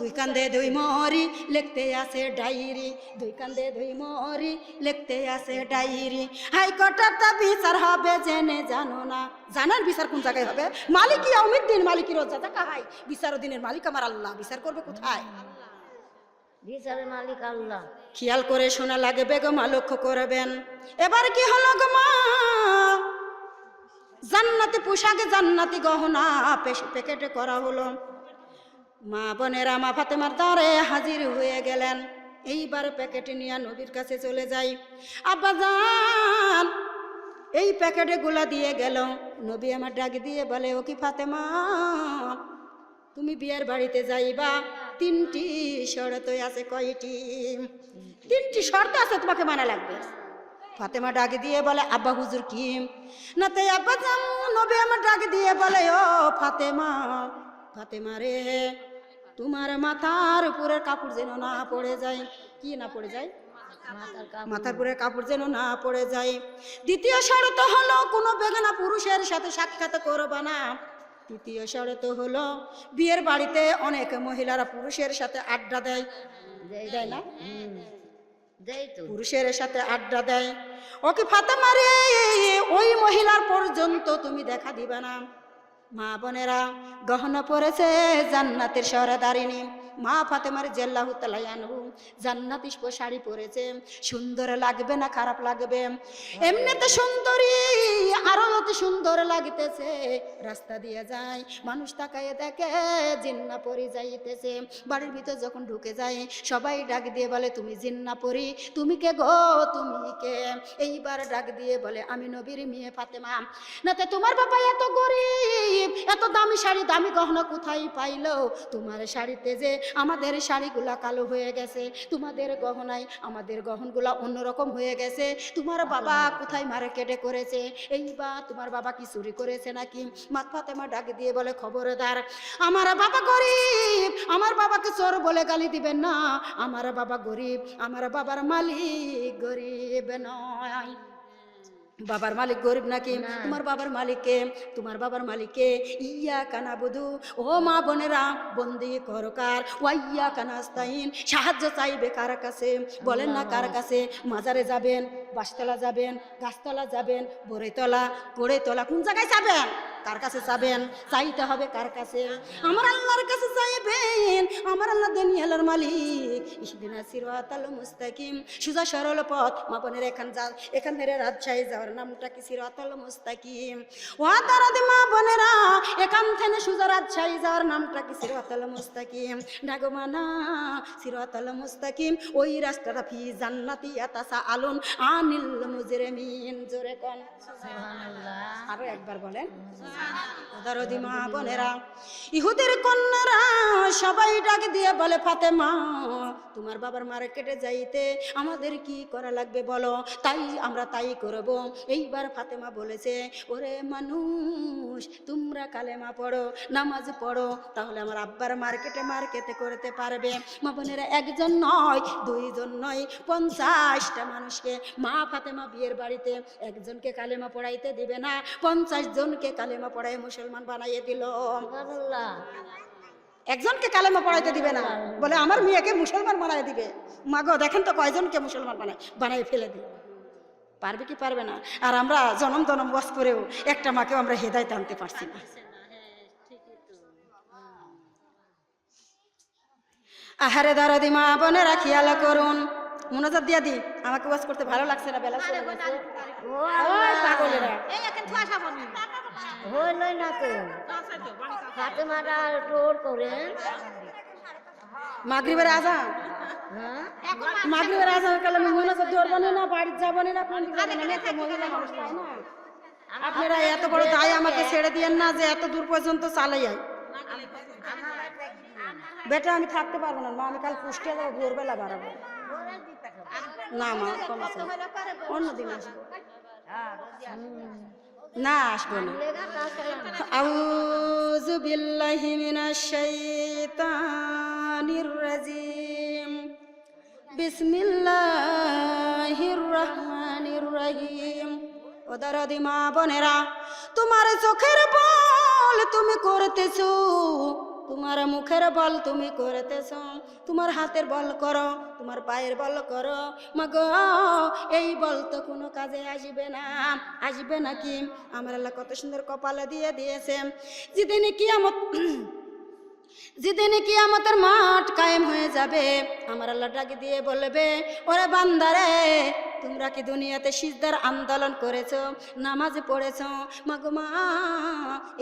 দুই কান্দে দুই মরি লিখতে আছে ডায়েরি। দুই কান্দে দুই মরি লিখতে আছে ডায়েরি। হাইকোর্টের তা বিচার হবে জেনে জানো না। জানার বিচার কোন জায়গায় হবে? মালিক অমিদ্দিন মালিকি রোজা জাকা হাই বিচার দিনের মালিক আমার আল্লাহ। বিচার করবে কোথায়? বিচারের মালিক আল্লাহ। খেয়াল করে শোনা লাগবে গো মা লক্ষ্য করবেন। এবার কি হলো গো মা? জান্নাতি পোশাকে জান্নাতি গহনা প্যাকেটে করা হলো। মা বোনেরা, মা ফাতেমার দ্বারে হাজির হয়ে গেলেন। এইবার প্যাকেটে নিয়ে নবীর কাছে চলে যাই। আব্বা যান এই প্যাকেটে গুলা দিয়ে গেল। নবী আমার ডাক দিয়ে বলে, ও কি ফাতেমা, তুমি বিয়ের বাড়িতে যাইবা? তিনটি শর্ত আছে, কয়টি? তিনটি শর্ত আছে, তোমাকে মানা লাগবে। ফাতেমা ডাক দিয়ে বলে, আব্বা হুজুর কি? না তাই আব্বা নবী আমার ডাক দিয়ে বলে, ও ফাতেমা ফাতেমা রে তোমার মাথার উপরের কাপড় যেন না পড়ে যায়। কি না পড়ে যায়? মাথার কাপড়। মাথার উপরে কাপড় যেন না পড়ে যায়। দ্বিতীয় শর্ত হলো কোনো বেগানা পুরুষের সাথে সাক্ষাৎ করবা না। তৃতীয় শর্ত হলো বিয়ের বাড়িতে অনেক মহিলারা পুরুষের সাথে আড্ডা দেয়। দেয় না? পুরুষের সাথে আড্ডা দেয়। ওকে ফাতে মারে ওই মহিলার পর্যন্ত তুমি দেখা দিবা না। মা বোনেরা গহনা পরেছে জান্নাতের সরদারিনী মা ফাতেমার জেল্লাহ তালায়ানহু জান্নাতি শাড়ি পরেছে। সুন্দর লাগবে না খারাপ লাগবে? এমনিতে সুন্দরী আরও অতি সুন্দর লাগতেছে রাস্তা দিয়ে যায় মানুষ তাকায় দেখে জিন্না পরি যাইতেছে। বাড়ির ভিতর যখন ঢুকে যায় সবাই ডাক দিয়ে বলে তুমি জিন্না পরি তুমি কে গো? তুমি কে? এইবার ডাক দিয়ে বলে আমি নবীর মেয়ে ফাতেমা। না তো তোমার বাবা এত গরিব এত দামি শাড়ি দামি গহনা কোথায় পাইলো? তোমার শাড়িতে যে আমাদের শাড়িগুলা কালো হয়ে গেছে তোমাদের গহনায় আমাদের গহনগুলা অন্যরকম হয়ে গেছে। তোমার বাবা কোথায় মার্কেটে করেছে? এই বা তোমার বাবা কি চুরি করেছে নাকি? মাত ফাতেমা ডাক দিয়ে বলে খবরদার আমার বাবা গরিব আমার বাবাকে চোর বলে গালি দিবেন না। আমার বাবা গরিব আমার বাবার মালিক গরিব নয়। বাবার মালিক গরিব নাকি? তোমার বাবার মালিককে তোমার বাবার মালিককে ইয়া কানা বধু। ও মা বোনেরা বন্দি করকার ওয়াইয়া কানাস্তাইন সাহায্য চাইবে কার কাছে? বলেন না কার কাছে? মাজারে যাবেন বাসতলা যাবেন গাছতলা যাবেন বড়েতলা পড়েতলা কোন জায়গায় যাবেন? কার কাছে যাবেন? চাইতে হবে কার কাছে? আমার আল্লাহর কাছে চাইবেন। আমার আল্লাহ দুনিয়ালার মালিক। ইসদিনা সিরাতাল মুস্তাকিম। সুজা সরল পথ মা বোনের এখান যা এখান থেকে রাজশাহী যাওয়ার নামটা কি? সিরাতাল মুস্তাকিম। ও তারাদি মা বোনেরা এখান থেকে সুজা রাজশাহী যাওয়ার নামটা কি? সিরাতাল মুস্তাকিম। ডাগমানা সিরাতাল মুস্তাকিম। ওই রাস্তাটা ফি জান্নাতি আতাসা আলুন আনিল মুজরিমিন। জোরে কোন। সুবহানাল্লাহ। আরও একবার বলেন। দারদি মা বোনেরা, ইহুদের কন্যারা সবাই ডাক দিয়ে বলে, ফাতেমা, তোমার বাবার মার্কেটে যাইতে আমাদের কি করা লাগবে বলো? তাই আমরা তাই করব। এইবার ফাতেমা বলেছে, ওরে মানুষ, তোমরা কালেমা পড়ো, নামাজ পড়ো, তাহলে আমার আব্বার মার্কেটে মার্কেটে করতে পারবে। মা বোনেরা, একজন নয়, দুইজন নয়, পঞ্চাশটা মানুষকে, মা ফাতেমা বিয়ের বাড়িতে একজনকে কালেমা পড়াইতে দিবে না, পঞ্চাশ জনকে কালেমা পড়াই মুসলমান বানাইয়ে দিল। একজনকে কালেমা পড়াইতে দিবে না। বলে আমার মেয়েকে মুসলমান বানাই দিবে। মা গো দেখেন তো কয়জনকে মুসলমান বানায় বানাই ফেলে দিল। পারবে কি পারবে না? আর আমরা জনম জনম ওয়াস করেও একটা মাকেও আমরা হেদায়ত আনতে পারছি না। আহারে দারদি মা বোনেরা খেয়াল করুন। মনোজাত দিয়া দি আমাকে ওয়াজ করতে ভালো লাগছে না বেলা হইলই না তো। ফাতেমারা টোর করেন মাগরিবের আজান? হ্যাঁ? মাগরিবের আজান কালে আমি মনোজাত ধরবো না বাড়ির যাব না কোন মহিলা মানুষ না আপনারা এত বড় দায় আমাকে ছেড়ে দিয়েন না যে এত দূর পর্যন্ত চালাই আই বেটা আমি থাকতে পারব না। মা আমি কাল পুষ্টে যাব ভোরবেলা বাড়াবো। না মা অন্যদিন আসব। না আসব না। আউযু বিল্লাহি মিনাশ শাইতানির রাজিম। বিসমিল্লাহির রহমানির রহিম। ও দরদি মা বোনেরা, তোমার চোখের বল তুমি করতেছো। তোমার মুখের বল তুমি করতেছ, তোমার হাতের বল করো, তোমার পায়ের বল করো। মাগ, এই বল তো কোনো কাজে আসবে না, আসবে নাকি আমার আল্লাহ কত সুন্দর কপালে দিয়ে দিয়েছে। যেদিন কি আমার যেদিন কি আমাদের মাঠ কায়েম হয়ে যাবে, আমার আল্লাহ ডাকি দিয়ে বলবে, ওরে বান্দারে, তোমরা কি দুনিয়াতে সিজদার আন্দোলন করেছ, নামাজ পড়েছো? মাগো মা,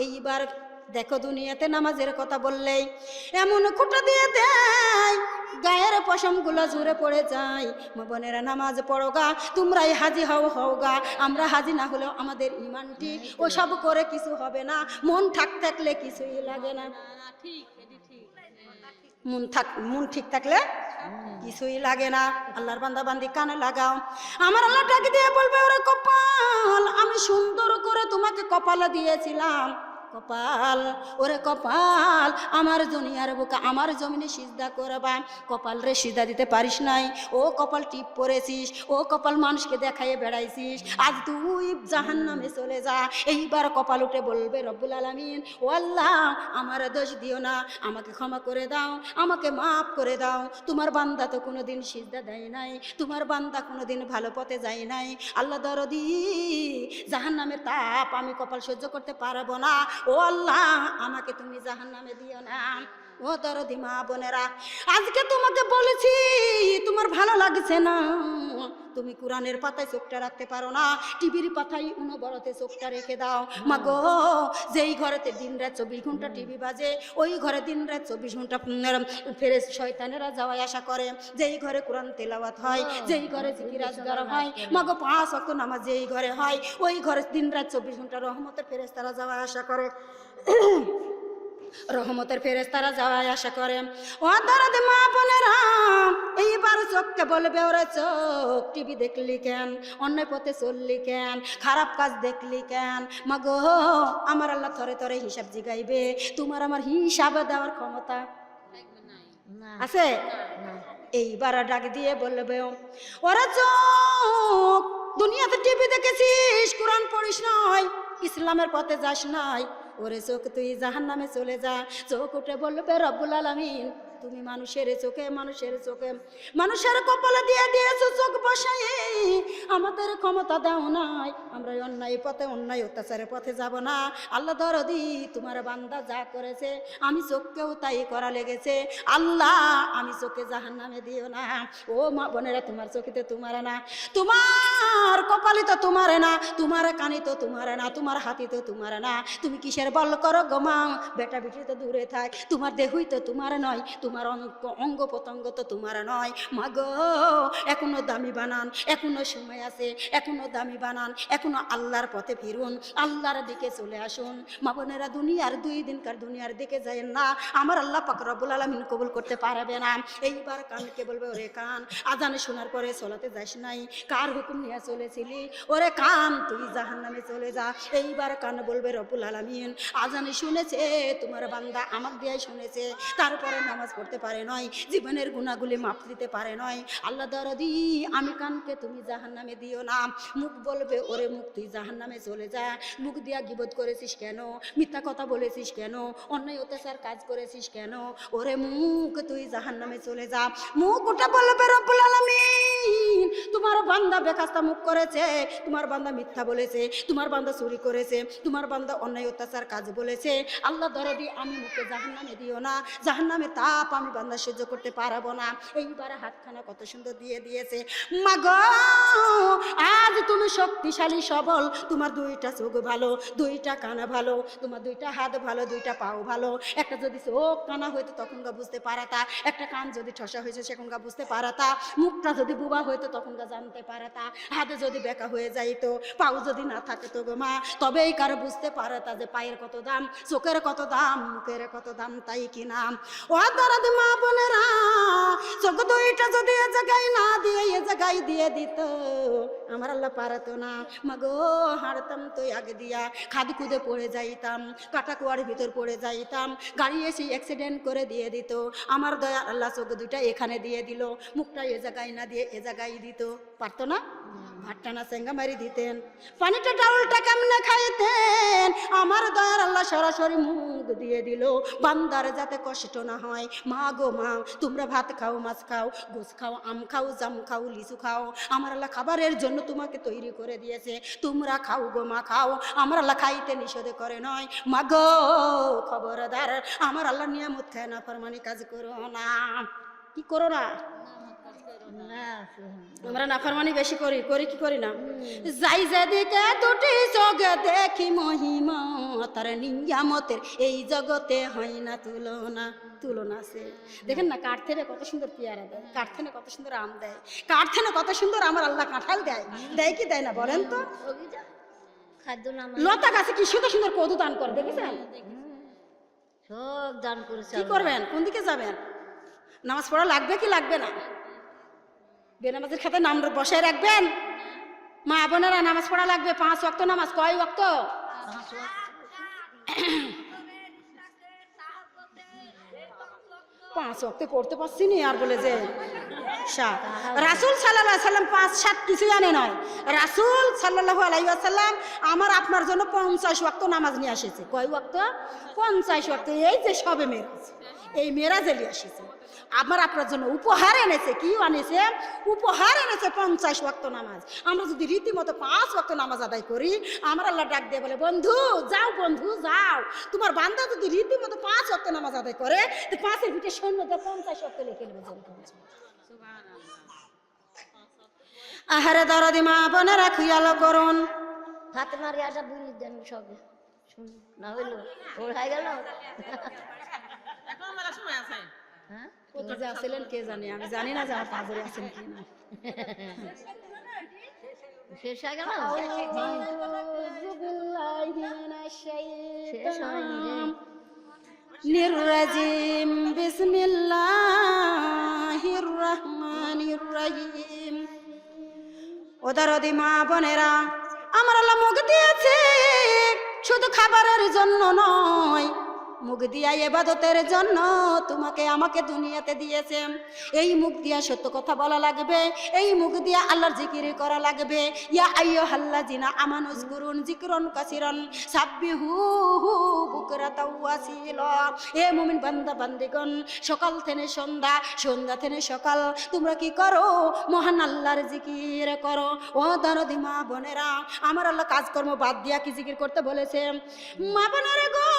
এইবার দেখো দুনিয়াতে নামাজের কথা বললেই এমন খুঁটা দিয়ে দেয় গায়ের পশমগুলো ঝরে পড়ে যায়। মা বোনেরা নামাজ পড়ো গা তোমরাই হাজি হও হও গা। আমরা হাজি না হলেও আমাদের ইমান ঠিক ওসব করে কিছু হবে না। মন ঠাক থাকলে কিছুই লাগে না। মন থাক মন ঠিক থাকলে কিছুই লাগে না। আল্লাহর বান্দা বান্দি কানে লাগাও। আমার আল্লাহ ডাকি দিয়ে বলবে ওরা কপাল আমি সুন্দর করে তোমাকে কপালে দিয়েছিলাম। কপাল, ওরে কপাল, আমার দুনিয়ার বুকে আমার জমিনে সিজদা করবা। কপাল রে সিজদা দিতে পারিস নাই। ও কপাল টিপ পরেছিস ও কপাল মানুষকে দেখাইয়ে বেড়াইছিস। আজ তুই জাহান নামে চলে যা। এইবার কপাল উঠে বলবে রব্বুল আলমিন, ও আল্লাহ, আমার দোষ দিও না। আমাকে ক্ষমা করে দাও, আমাকে মাফ করে দাও। তোমার বান্দা তো কোনো দিন সিজদা দেয় নাই। তোমার বান্দা কোনো দিন ভালো পথে যায় নাই। আল্লাহ দরদি জাহান নামের তাপ আমি কপাল সহ্য করতে পারব না। ও আল্লাহ আমাকে তুমি জাহান নামে দিও না। ও দরদি মা বোনেরা, আজকে তোমাকে বলেছি, তোমার ভালো লাগছে না। তুমি কোরআনের পাতায় চোখটা রাখতে পারো না, টিভির পাতায় উনবরতে চোখটা রেখে দাও। মা গো, যেই ঘরেতে দিন রাত চব্বিশ ঘণ্টা টিভি বাজে, ওই ঘরে দিন রাত চব্বিশ ঘণ্টা ফেরেস শয়তানেরা যাওয়া আসা করে। যেই ঘরে কোরআন তেলাওয়াত হয়, যেই ঘরে জিকির আজগার হয়, মা গো, পাঁচ অক্ট নামাজ যেই ঘরে হয়, ওই ঘরে দিন রাত চব্বিশ ঘণ্টা রহমতের ফেরেস তারা যাওয়া আসা করে। রহমতের ফেরেস তারা যাওয়ায় আশা করে। ও দরদ মা বোনেরা, এইবার চোখকে বলবে, ওরা চোখ, টিভি দেখলি কেন? অন্যায় পথে চললি কেন? খারাপ কাজ দেখলি কেন? মাগো, আমার আল্লাহ থরে থরে হিসাব জিগাইবে। তোমার আমার হিসাব দেওয়ার ক্ষমতা আছে? এইবার ডাক দিয়ে বলবে, ওরা চোখ, দুনিয়াতে টিভি দেখেছিস, কোরআন পড়িস নয় ইসলামের পথে যাস নাই ওরে চোখ তুই জাহান নামে চলে যা। চোখ উঠে বলবে, রব্বুল আলমিন, তুমি মানুষের চোখে মানুষের চোখে, মানুষের কপালে দিয়ে দিয়েছ চোখ বসাই আমাদের ক্ষমতা দাও নাই। আমরা অন্যায় পথে, অন্যায় অত্যাচারের পথে যাব না। আল্লাহ দরদি, তোমার বান্দা যা করেছে, আমি চোখকেও তাই করা লেগেছে। আল্লাহ, আমি চোখে জাহান নামে দিও না। ও মা বোনেরা, তোমার চোখেতে তোমার না। তোমার কপালে তো তোমার না। তোমার কানে তো তোমার না। তোমার হাতে তো তোমার না। তুমি কিসের বল করো গো মা? বেটা বেটি তো দূরে থাক। তোমার দেহই তো তোমার নয়। তোমার অঙ্গ প্রত্যঙ্গ তো তোমার নয়। মা গো, এখনও দামি বানান। এখনও সময় আছে, এখনও দামি বানান, এখনও আল্লাহর পথে ফিরুন, আল্লাহর দিকে চলে আসুন। মা বোনেরা, দুনিয়ার দুই দিনকার দুনিয়ার দিকে যায় না। আমার আল্লাহ পাক আলমিন কবুল করতে পারবে না। এইবার কানকে বলবে, ওরে কান, আজানে শোনার পরে চলাতে যাস নাই। কার হুকুম নিয়ে চলেছিলি? ওরে কান, তুই জাহান নামে চলে যা। এইবার কান বলবে, রব্বুল আলমিন, আজানে শুনেছে, তোমার বান্দা আমাক দিয়ে শুনেছে। তারপরে নামাজ পড়তে পারে নয়, জীবনের গুণাগুলি মাপ দিতে পারে নয়। আল্লাহ দরদি, আমি কানকে তুমি জাহান নামে দিও না। মুখ বলবে, ওরে মুখ, তুই জাহান্নামে চলে যা। মুখ দিয়া গিবোধ করেছিস কেন? মিথ্যা কথা বলেছিস কেন? অন্যায় অত্যাচার কাজ করেছিস কেন? ওরে মুখ, তুই জাহান্নামে চলে যা। মুখ ওটা বলবে, রব্বুল আলামিন! তোমার বান্দা বেকাস্তা মুখ করেছে, তোমার বান্দা মিথ্যা বলেছে, তোমার বান্দা চুরি করেছে, তোমার বান্দা অন্যায় অত্যাচার কাজ বলেছে। আল্লাহ দরদি, আমি মুখে জাহান নামে দিও না জাহান নামে তাপ আমি বান্দা সহ্য করতে পারব না। এইবারে হাতখানা কত সুন্দর দিয়ে দিয়েছে। মাগ, আজ তুমি শক্তিশালী, সবল, তোমার দুইটা চোখ ভালো, দুইটা কানা ভালো, তোমার দুইটা হাত ভালো, দুইটা পাও ভালো। একটা যদি চোখ কানা হইতো তখনকার বুঝতে পারাতা, একটা কান যদি ঠসা হয়েছে সেখনকার বুঝতে পারাতা। মুখটা যদি বুবা হইতো তখনকার জানতে পারাতা হাতে যদি বেকা হয়ে যাইতো, পাও যদি না থাকে তো গো মা, তবেই কারও বুঝতে পারাতা যে পায়ের কত দাম, চোখের কত দাম, মুখের কত দাম, তাই কি নাম? ও দরদ মা বোনেরা, চোখ দুইটা যদি এ জায়গায় না দিয়ে, এ জায়গায় দিয়ে দিত, আমার আল্লাহ পারাতো না। মাগো, হারতাম তো আগে দিয়া, খাদ খুদে পড়ে যাইতাম, কাটা কুয়ার ভিতর পড়ে যাইতাম, গাড়ি এসে অ্যাক্সিডেন্ট করে দিয়ে দিত। আমার দয়া আল্লাহ চোখ দুইটা এখানে দিয়ে দিল, মুখটা এ জায়গায় না দিয়ে, এ জায়গায় দিত। পারতো না? ভাতটা না চেঙ্গা মারি দিতেন। পানিটা ডাউলটা কেমনে খাইতেন? আমার দয়ার আল্লাহ সরাসরি মুখ দিয়ে দিল। বান্দার যাতে কষ্ট না হয়, মা গো মা, তোমরা ভাত খাও, মাছ খাও, গোস খাও, আম খাও, জাম খাও, লিচু খাও। আমার আল্লাহ খাবারের জন্য তোমাকে তৈরি করে দিয়েছে। তোমরা খাও গো মা, খাও। আমার আল্লাহ খাইতে নিষেধ করে নয়। মা গো খবরদার, আমার আল্লাহ নিয়ামত খায় না, ফরমানি কাজ করো না। কি করো না? আমরা নাফরমানি বেশি করি করি কি করি না? যাই যেদিকে দুটি চোখে দেখি মহিমা তার নিয়ামতের এই জগতে হয় না তুলনা তুলনা আছে দেখেন না কাঠ থেকে কত সুন্দর পেয়ারা দেয় কাঠ থেকে কত সুন্দর আম দেয় কাঠ থেকে কত সুন্দর আমার আল্লাহ কাঁঠাল দেয়। দেয় কি দেয় না বলেন তো? লতা গাছে কি সুন্দর সুন্দর কদু দান করে দেখেছেন? সব দান করেছে কি করবেন? কোন দিকে যাবেন? নামাজ পড়া লাগবে কি লাগবে না? বেনামাজের খাতায় নাম বসায় রাখবেন? মা বোনেরা নামাজ পড়া লাগবে, পাঁচ ওয়াক্ত নামাজ, কয় ওয়াক্ত? পাঁচ ওয়াক্ত করতে পারছি নি, আর বলে যে রাসুল সাল্লাম পাঁচ, সাত কিছু জানে নয় রাসুল সাল্লাহ আলাইসাল্লাম আমার আপনার জন্য পঞ্চাশ ওয়াক্ত নামাজ নিয়ে এসেছে কয় ওয়াক্ত? পঞ্চাশ ওয়াক্ত, এই যে সবে মেরাজ এই মেরাজে নিয়ে এসেছে আমার আপনার জন্য উপহার এনেছে কি আনেছে উপহার এনেছে পঞ্চাশ ওয়াক্ত নামাজ আমরা যদি রীতিমতো পাঁচ ওয়াক্ত নামাজ আদায় করি আমার আল্লাহ ডাক দিয়ে বলে বন্ধু যাও বন্ধু যাও তোমার বান্দা যদি রীতিমতো পাঁচ ওয়াক্ত নামাজ আদায় করে তো পাঁচের ভিতরে সৈন্য দিয়ে পঞ্চাশ ওয়াক্ত লিখে নেবে। আহারে দরদি মা বোনেরা খেয়াল করুন হাতে মারি আটা বুঝলি দেন সবে শুন না হইল ওর হয়ে গেল হ্যাঁ? কোথায় যে আসলেন কে জানে? আমি জানি না যে আমার পাজরে আছেন কি না। শেষ হয়ে গেল? শেষ নির্রাজিম বিসমিল্লাহির রহমানির রহিম ওদারদি মা বোনেরা আমার আল্লাহ মুখ দিয়েছে। শুধু খাবারের জন্য নয় মুখ দিয়া এবাদতের জন্য তোমাকে আমাকে দুনিয়াতে দিয়েছে। এই মুখ দিয়া সত্য কথা বলা লাগবে, এই মুখ দিয়া আল্লাহর জিকির করা লাগবে। ইয়া আইয়ো হাল্লা জিনা আমানুস গুরুন জিকরন কাসিরন সাব্বিহু বুকরাতা ওয়াসিল। এ মুমিন বান্দা, বান্দিগণ, সকাল থেকে সন্ধ্যা সন্ধ্যা থেকে সকাল, তোমরা কি করো? মহান আল্লাহর জিকির করো। ও দরদি মা বোনেরা, আমার আল্লাহ কাজকর্ম বাদ দিয়া কি জিকির করতে বলেছে? মা বোনেরা গো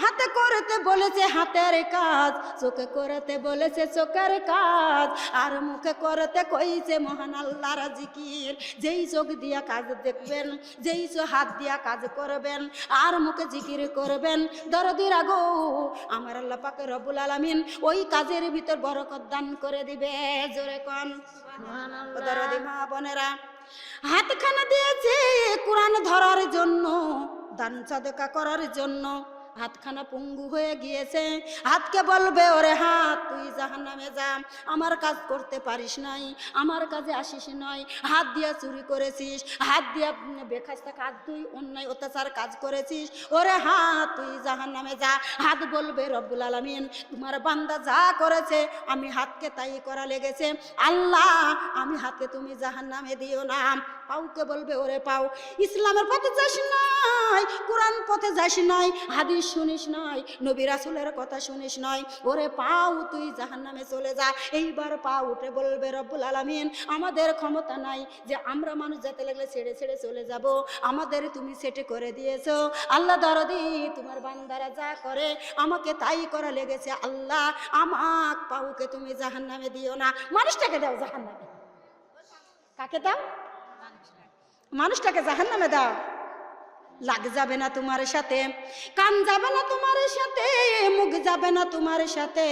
হাতে করতে বলেছে হাতের কাজ চোখে করতে বলেছে চোখের কাজ আর মুখে করতে কইছে মহান আল্লাহর জিকির। যেই চোখ দিয়া কাজ দেখবেন যেই চোখ হাত দিয়া কাজ করবেন আর মুখে জিকির করবেন দরদির আগো আমার আল্লাহ পাকে রবুল আলামিন ওই কাজের ভিতর বরকত দান করে দিবে জোরে কন। দরদি মা বোনেরা হাতখানা দিয়েছে কোরআন ধরার জন্য দান সাদেকা করার জন্য। হাতখানা পঙ্গু হয়ে গিয়েছে। হাতকে বলবে, ওরে হাত, তুই জাহান নামে যা। আমার কাজ করতে পারিস নাই, আমার কাজে আসিস নাই। হাত দিয়া চুরি করেছিস, হাত দিয়া বেখাস্তা কাজ তুই, অন্যায় অত্যাচার কাজ করেছিস। ওরে হাত, তুই জাহান নামে যা। হাত বলবে, রব্বুল আলমিন, তোমার বান্দা যা করেছে, আমি হাতকে তাই করা লেগেছে। আল্লাহ, আমি হাতকে তুমি জাহান নামে দিও না। পাউকে বলবে, ওরে পাও, ইসলামের পথে যাস নাই, কোরআন পথে যাস নাই, হাদিস শুনিস নাই, নবী রাসুলের কথা শুনিস নাই, ওরে পাও, তুই জাহান নামে চলে যা। এইবার পা উঠে বলবে, রব্বুল আলামিন, আমাদের ক্ষমতা নাই যে আমরা মানুষ যেতে লাগলে ছেড়ে ছেড়ে চলে যাব। আমাদের তুমি সেটে করে দিয়েছ। আল্লাহ দরদি, তোমার বান্দারা যা করে, আমাকে তাই করা লেগেছে। আল্লাহ, আমাক পাউকে তুমি জাহান নামে দিও না। মানুষটাকে দাও জাহান নামে কাকে দাও? মানুষটাকে জাহান্নামে দাও। লাগ যাবে না তোমার সাথে, কান যাবে না তোমার সাথে, মুখ যাবে না তোমার সাথে,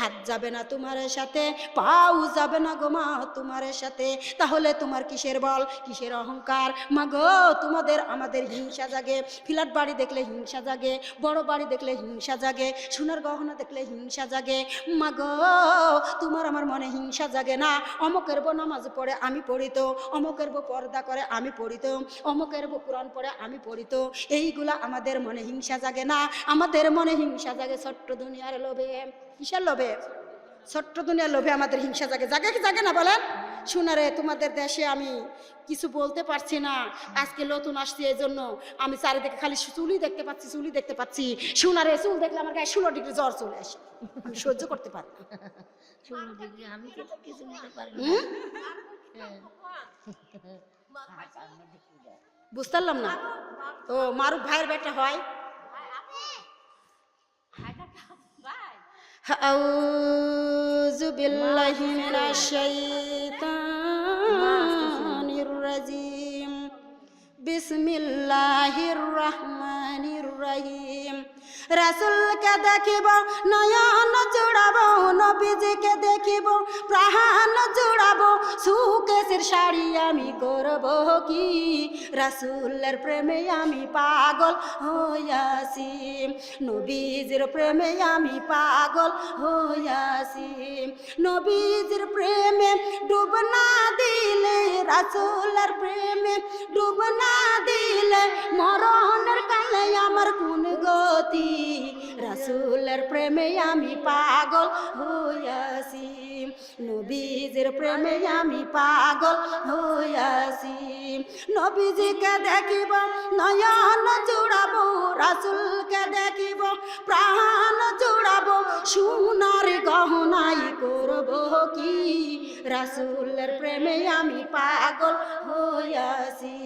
হাত যাবে না তোমার সাথে, পাও যাবে না গো মা তোমার সাথে। তাহলে তোমার কিসের বল? কিসের অহংকার? মা গো, তোমাদের আমাদের হিংসা জাগে। ফ্ল্যাট বাড়ি দেখলে হিংসা জাগে, বড় বাড়ি দেখলে হিংসা জাগে, সোনার গহনা দেখলে হিংসা জাগে। মা গো, তোমার আমার মনে হিংসা জাগে না? অমকের বো নামাজ পড়ে আমি পড়িত, অমকের বো পর্দা করে আমি পড়িত, অমকের বো কোরআন পড়ে আমি পড়িত। এইগুলা আমাদের মনে হিংসা জাগে না। আমাদের মনে হিংসা জাগে ছোট্ট দুনিয়ার লোভে। কিসের লোভে? ছোট্ট দুনিয়ার লোভে আমাদের হিংসা জাগে। জাগে কি জাগে না বলেন? শোনারে তোমাদের দেশে আমি কিছু বলতে পারছি না। আজকে নতুন আসছি এই জন্য আমি চারিদিকে খালি চুলি দেখতে পাচ্ছি চুলি দেখতে পাচ্ছি। শোনারে চুল দেখলে আমার গায়ে ষোলো ডিগ্রি জ্বর চলে আসে। আমি সহ্য করতে পারি ষোলো ডিগ্রি আমি তো কিছু বলতে পারি না হুম? হ্যাঁ। বুঝতে পারলাম না ও মারুফ ভাইয়ের বেটা হয় أعوذ بالله من الشيطان الرجيم بسم الله الرحمن الرحيم রাসুলকে দেখিব, নয়ন জোড়াব নবীজিকে দেখিব, প্রাণ জোড়াব সুকেশের শাড়ি আমি করব কি? রাসুলের প্রেমে আমি পাগল হইয়াছি নবীজির প্রেমে আমি পাগল হইয়াছি নবীজির প্রেমে ডুব না দিলে, রাসুলের প্রেমে ডুব না দিলে, মরণের কালে আমার কোন গতি রাসুলের প্রেমে আমি পাগল হইয়াছি। নবীজির প্রেমে আমি পাগল হইয়াছি। নবীজিকে দেখিব, নয়ন জুড়াবো রাসুলকে দেখিব, প্রাণ জুড়াবো সোনার গহনাই করব কি? রাসুলের প্রেমে আমি পাগল হইয়াছি।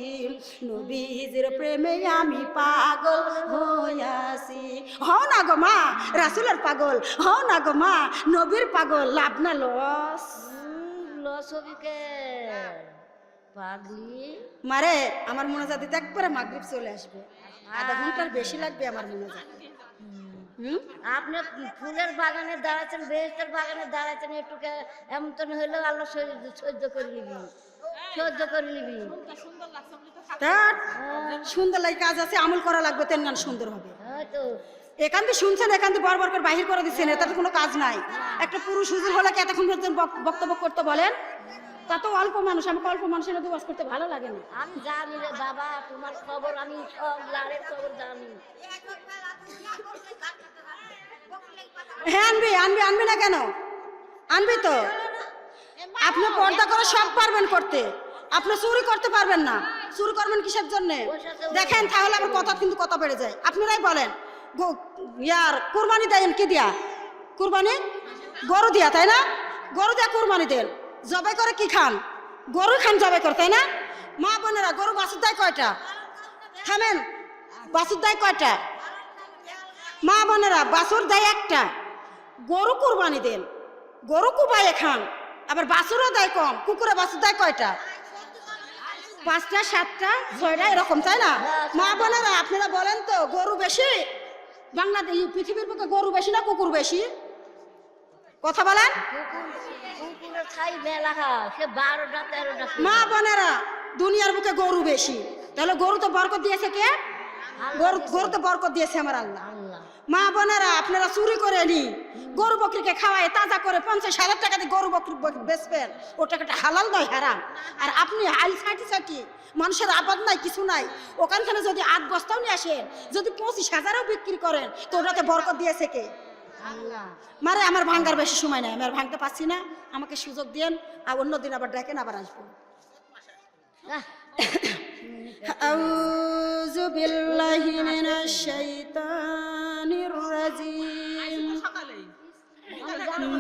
নবীজির প্রেমে আমি পাগল হইয়াছি। হও না গো মা, রাসুলের পাগল। হও না গো মা, নবীর পাগল, লাভ না লস। পাগলি। মারে আমার একবারে মাগরিব চলে আসবে। আধা ঘণ্টার বেশি লাগবে আমার আপনি ফুলের বাগানে দাঁড়াচ্ছেন বেহেস্তের বাগানে দাঁড়াচ্ছেন একটুকে এমন তো হইলেও আল্লাহ সহ্য সহ্য করে নিবি। সহ্য করে নিবি। সুন্দর লাগে কাজ আছে আমল করা লাগবে তেন গান সুন্দর হবে। হয়তো। এখান থেকে শুনছেন এখান থেকে বরবার করে বাহির করে দিচ্ছেন এটাতে কোনো কাজ নাই। একটা পুরুষ হুজুর হলে এতক্ষণ পর্যন্ত বক্তব্য করতে বলেন? তা তো অল্প মানুষ আমাকে অল্প মানুষের মধ্যে বাস করতে ভালো লাগে না। আমি জানি রে বাবা তোমার খবর আমি সব লাড়ের খবর জানি। হ্যাঁ আনবি আনবি আনবি না কেন? আনবি তো। আপনি পর্দা করে সব পারবেন করতে। আপনি চুরি করতে পারবেন না। চুরি করবেন কিসের জন্য? দেখেন তাহলে আমার কথা কিন্তু কথা বেড়ে যায়। আপনারাই বলেন ইয়ার কুরবানি দেন কি দিয়া? কুরবানি? গরু দিয়া, তাই না? গরু দিয়া কুরবানি দেন জবাই করে কি খান? গরু খান জবাই করে, তাই না? মা বোনেরা, গরু বাসুর দেয় কয়টা? থামেন। বাছুর দেয় কয়টা? মা বোনেরা, বাছুর দেয় একটা। গরু কুরবানি দেন। গরু কুবাইয়ে খান। আবার বাছুরও দেয় কম। কুকুরে বাসুর দেয় কয়টা? পাঁচটা, সাতটা, ছয়টা, এরকম, তাই না? মা বোনেরা, আপনারা বলেন তো, গরু বেশি? বাংলাদেশ পৃথিবীর বুকে গরু বেশি না কুকুর বেশি? কথা বলেন। মা বোনেরা দুনিয়ার বুকে গরু বেশি। তাহলে গরু তো বরকত দিয়েছে কে? গরু গরু তো বরকত দিয়েছে আমার আল্লাহ। মা বোনেরা আপনারা চুরি করে নি গরু বকরিকে খাওয়ায় তাজা করে পঞ্চাশ হাজার টাকা দিয়ে গরু বকরি ব- বেচবেন ও টাকাটা হালাল নয় হারাম আর আপনি আইল ছাটি ছাটি মানুষের আবাদ নাই কিছু নাই ওখানখানে যদি আট বস্তাও নিয়ে আসেন যদি পঁচিশ হাজারও বিক্রি করেন তো ওটাতে বরকত দিয়েছে কে আল্লাহ মারে আমার ভাঙ্গার বেশি সময় নাই আমি আর ভাঙতে পারছি না আমাকে সুযোগ দেন আর অন্যদিন আবার ডাকেন আবার আসবো আহ, أعوذ بالله من الشيطان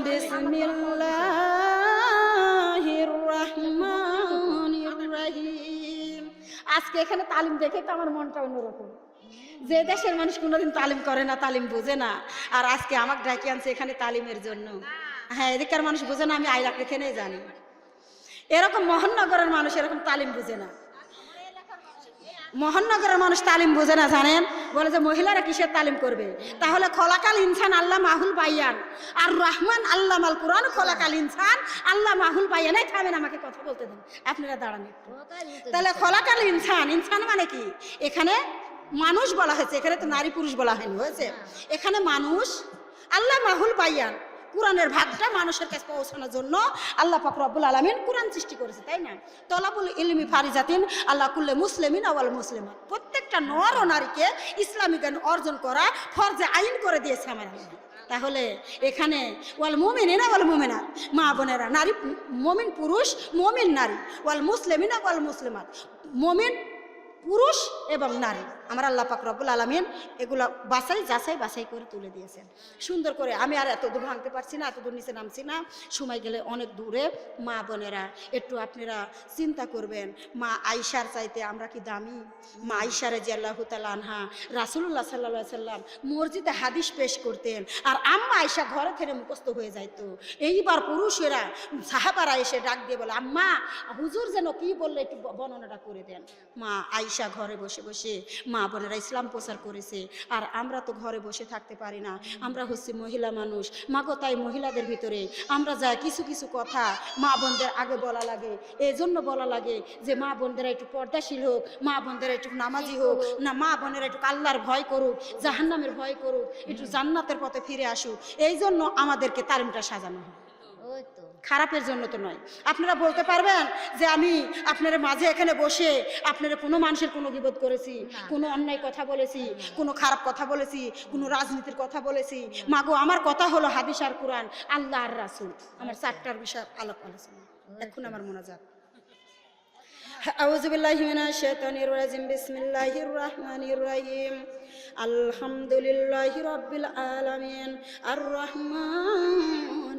بسم الله الرحمن الرحيم আজকে এখানে তালিম দেখে তো আমার মনটা অন্যরকম যে দেশের মানুষ কোনোদিন তালিম করে না তালিম বোঝে না আর আজকে আমাকে ডাকি আনছে এখানে তালিমের জন্য হ্যাঁ এদিককার মানুষ বোঝে না আমি আইলাক এখানে জানি এরকম মোহননগরের মানুষ এরকম তালিম বোঝে না মোহননগরের মানুষ তালিম বোঝে না, জানেন? বলে যে মহিলারা কিসের তালিম করবে? তাহলে খলাকাল ইনসান আল্লাহ মাহুল বাইয়ান। আর রহমান আল্লাহ মাল কোরআন, খলাকাল ইনসান আল্লাহ মাহুল বাইয়ান। এই থামেন, আমাকে কথা বলতে দেন। আপনারা দাঁড়ান একটু। তাহলে খলাকাল ইনসান ইনসান মানে কি? এখানে মানুষ বলা হয়েছে, এখানে তো নারী পুরুষ বলা হয়নি, হয়েছে? এখানে মানুষ আল্লাহ মাহুল বাইয়ান। কোরআনের ভাগটা মানুষের কাছে পৌঁছানোর জন্য আল্লাহ পাক রব্বুল আলমিন কোরআন সৃষ্টি করেছে, তাই না? তলাবুল ইলমি ফারিজাতিন আল্লাহ কুল্লে মুসলিমিন আওয়াল মুসলিমা প্রত্যেকটা নর ও নারীকে ইসলামী জ্ঞান অর্জন করা ফরজে আইন করে দিয়েছে আমার তাহলে এখানে ওয়াল মুমিনিনা ওয়াল মুমিনাত। মা বোনেরা, নারী, মমিন পুরুষ, মমিন নারী। ওয়াল মুসলিমিনা ওয়াল মুসলিমাত। মমিন পুরুষ এবং নারী। আমার আল্লাহ পাক রব্বুল আলমিন এগুলো বাছাই, যাচাই, বাছাই করে তুলে দিয়েছেন। সুন্দর করে আমি আর এত দূর ভাঙতে পারছি না, এত দূর নিচে নামছি না। সময় গেলে অনেক দূরে। মা বোনেরা, একটু আপনারা চিন্তা করবেন, মা আইসার চাইতে আমরা কি দামি? মা আইসারে যে আল্লাহ আনহা রাসুল্লাহ সাল্লা সাল্লাম মসজিদে হাদিস পেশ করতেন, আর আম্মা আইসা ঘরে থেকে মুখস্থ হয়ে যাইতো। এইবার পুরুষেরা, সাহাবারা এসে ডাক দিয়ে বলে, আম্মা, হুজুর যেন কি বললে একটু বর্ণনাটা করে দেন। মা আইসা ঘরে বসে বসে মা বোনেরা ইসলাম প্রচার করেছে। আর আমরা তো ঘরে বসে থাকতে পারি না। আমরা হচ্ছি মহিলা মানুষ। মাগো তাই মহিলাদের ভিতরে আমরা যা কিছু কিছু কথা মা বোনদের আগে বলা লাগে। এই জন্য বলা লাগে যে মা বোনদের একটু পর্দাশীল হোক, মা বোনদের একটু নামাজি হোক, না মা বোনেরা একটু আল্লাহর ভয় করুক, জাহান্নামের ভয় করুক, একটু জান্নাতের পথে ফিরে আসুক। এই জন্য আমাদেরকে তালিমটা সাজানো হয়। খারাপের জন্য তো নয় আপনারা বলতে পারবেন যে আমি আপনার মাঝে এখানে বসে আপনারা কোনো মানুষের কোনো বিপদ করেছি কোনো অন্যায় কথা বলেছি কোনো খারাপ কথা বলেছি কোনো রাজনীতির কথা বলেছি মাগো আমার কথা হলো হাদিস আর কোরআন আল্লাহ আর রাসুল আমার চারটার বিষয় আলাপ আলোচনা এখন আমার মোনাজাত أعوذ بالله من الشيطان الرجيم بسم الله الرحمن الرحيم الحمد لله رب العالمين الرحمن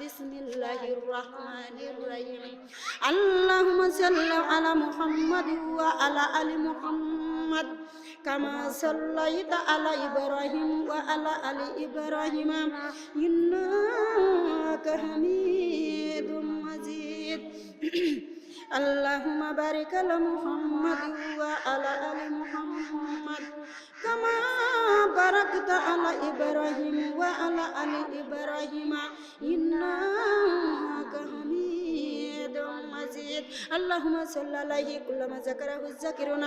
بسم الله الرحمن الرحيم اللهم صل على محمد وعلى آل محمد كما صليت على إبراهيم وعلى آل إبراهيم إنك حميد مجيد اللهم بارك على محمد وعلى آل محمد كما باركت على إبراهيم وعلى آل إبراهيم إنك حميد مجيد اللهم صل عليه كلما ذكره الذاكرون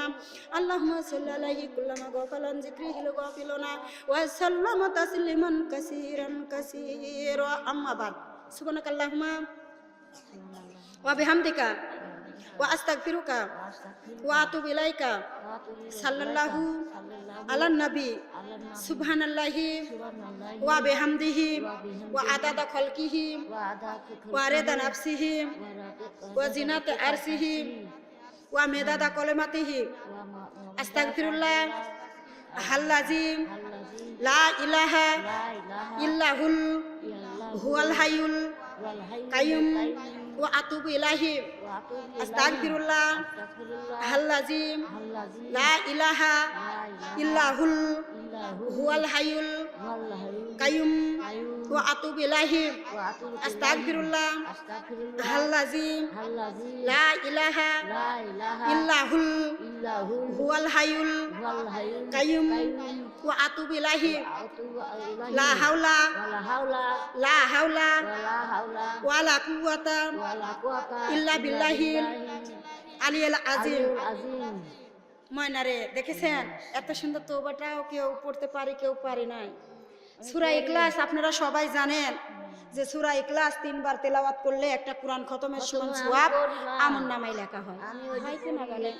اللهم صل عليه كلما غفل عن ذكره الغافلون وسلم تسليما كثيرا كثيرا أما بعد سبحانك اللهم وبحمدك ওয়া আস্তাগফিরুকা ওয়া আতুবু ইলাইকা সাল্লাল্লাহু আলান নবী সুবহানাল্লাহি ওয়া বিহামদিহি ওয়া আদাদা খলকিহি ওয়া রিদা নাফসিহি ওয়া জিনাতা আরশিহি ওয়া মিদাদা কলমাতিহি আস্তাগফিরুল্লাহ হাল্লাজিম লা ইলাহা ইল্লাহুল হুয়াল হাইয়ুল কাইয়ুম ও আতুবু ইলাহি আস্তাগফিরুল্লাহ আল আজিম লা ইলাহা ইল্লাহুল হুয়াল হাইয়ুল কাইয়ুম ও আতুবু ইলাহি আস্তাগফিরুল্লাহ আল আজিম লা ইলাহা ইল্লাহুল হুয়াল হাইয়ুল কাইয়ুম ওয়া আতুবু ইলাইহি লা হাওলা লা হাওলা ওয়া লা কুওয়াতা ইল্লা বিল্লাহিল আলিয়াল আজিম ময়নারে দেখেছেন? এত সুন্দর তোবাটাও কেউ পড়তে পারে কেউ পারে নাই। সুরা ইখলাস আপনারা সবাই জানেন। যে সুরা ইখলাস তিনবার তেলাওয়াত করলে একটা কোরআন খতমের সমান সোয়াব আমন নামাই লেখা হয়। হয় কি না বলে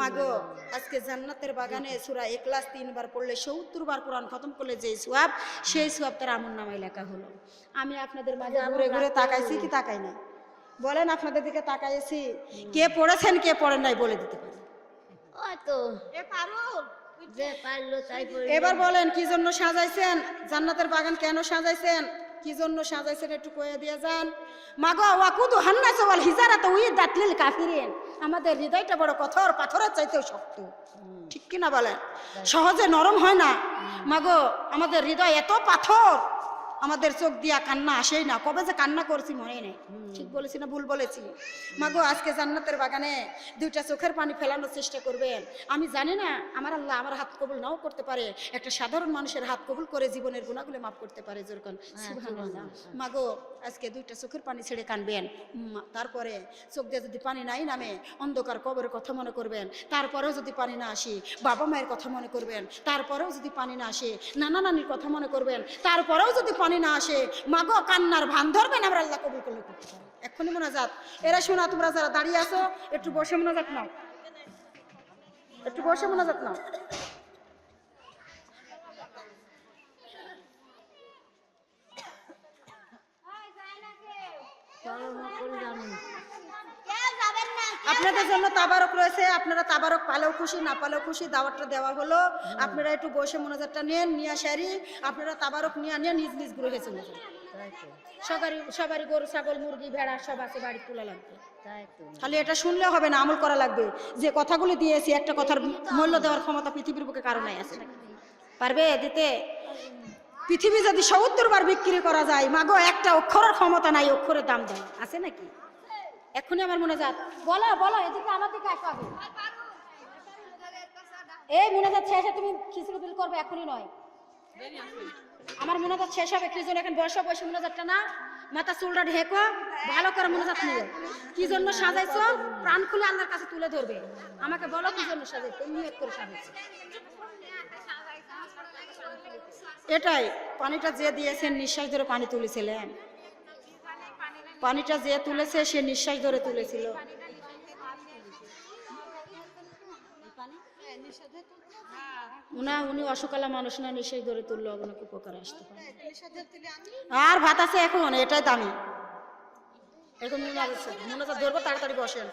মাগো আজকে জান্নাতের বাগানে সুরা ইখলাস তিনবার পড়লে সত্তর বার কোরআন খতম করলে যে সোয়াব সেই সোয়াব তার আমন নামাই লেখা হলো। আমি আপনাদের মাঝে ঘুরে ঘুরে তাকাইছি কি তাকাই নাই? বলেন আপনাদের দিকে তাকাইছি। কে পড়েছেন কে পড়েন নাই বলে দিতে পারেন তো। যে পারল তাই পড়ল। এবার বলেন কি জন্য সাজাইছেন? জান্নাতের বাগান কেন সাজাইছেন? কি জন্য সাজাইছেন একটু কয়ে দিয়ে যান? মাগো, ওয়াকুদু হান্নাস ওয়াল তো উই দাতলিল কাফিরিন। আমাদের হৃদয়টা বড় কঠোর, পাথরের চাইতেও শক্ত। ঠিক কি না বলেন? সহজে নরম হয় না। মাগো, আমাদের হৃদয় এত পাথর, আমাদের চোখ দিয়া কান্না আসেই না। কবে যে কান্না করছি মনে নেই। ঠিক বলেছি না ভুল বলেছি? মাগো আজকে জান্নাতের বাগানে দুইটা চোখের পানি ফেলানোর চেষ্টা করবেন। আমি জানি না আমার আল্লাহ আমার হাত কবুল নাও করতে পারে। একটা সাধারণ মানুষের হাত কবুল করে জীবনের গুণাগুলো মাফ করতে পারে যেরকম সুবহানাল্লাহ। মাগো আজকে দুইটা চোখের পানি ছেড়ে কানবেন। তারপরে চোখ দিয়ে যদি পানি নাই নামে অন্ধকার কবরের কথা মনে করবেন। তারপরেও যদি পানি না আসে বাবা মায়ের কথা মনে করবেন। তারপরেও যদি পানি না আসে নানা নানির কথা মনে করবেন। তারপরেও যদি পানি না আসে মাগো কান্নার ভান ধরবেন আমরা আল্লাহ কবুল করলে করতে পারি এক্ষুনি মোনাজাত। এরা শোনা, তোমরা যারা দাঁড়িয়ে আছো, একটু বসে মোনাজাত নাও। একটু বসে মোনাজাত নাও। আপনাদের জন্য তাবারক রয়েছে। আপনারা তাবারক পালেও খুশি, না পালেও খুশি, দাওয়াতটা দেওয়া হলো। আপনারা একটু বসে মোনাজাতটা নেন, নিয়ে সারি আপনারা তাবারক নিয়ে নিয়ে নিজ নিজ গৃহে চলে যান। সবারই সবারই গরু ছাগল মুরগি ভেড়া সব আছে বাড়ি তোলা লাগবে। খালি এটা শুনলে হবে না আমল করা লাগবে। যে কথাগুলি দিয়েছি একটা কথার মূল্য দেওয়ার ক্ষমতা পৃথিবীর বুকে কারণে আছে। পারবে দিতে? পৃথিবী যদি সত্তর বার বিক্রি করা যায় মাগো একটা অক্ষরের ক্ষমতা নাই অক্ষরের দাম দেয়। আছে নাকি? এক্ষুনি আমার মনে যাত বলো বলো এদিকে আমার দিকে আসো আগে। এই মনে যাচ্ছে শেষে তুমি খিচুড়ি বিল করবে এখনই নয়। আমার মনে যাচ্ছে শেষ হবে, কি জন্য এখন বয়স বয়সে মনে যাচ্ছে না? মাথা, চুলটা ঢেকো, ভালো করে মনে যাচ্ছে নিও। কি জন্য সাজাইছো? প্রাণ খুলে আল্লাহর কাছে তুলে ধরবে। আমাকে বলো কি জন্য সাজাইছো, নিয়ত করে সাজাইছো। এটাই, পানিটা যে দিয়েছেন নিঃশ্বাস ধরে পানি তুলেছিলেন। পানিটা যে তুলেছে, সে নিঃশ্বাস ধরে তুলেছিল। উনা উনি অসুকালা মানুষ না নিশ্চয়ই ধরে তুললে ওনাকে উপকার আসতে পারে। আর ভাত আছে এখন এটাই দামি। এখন মনে ধরবো তাড়াতাড়ি বসেন।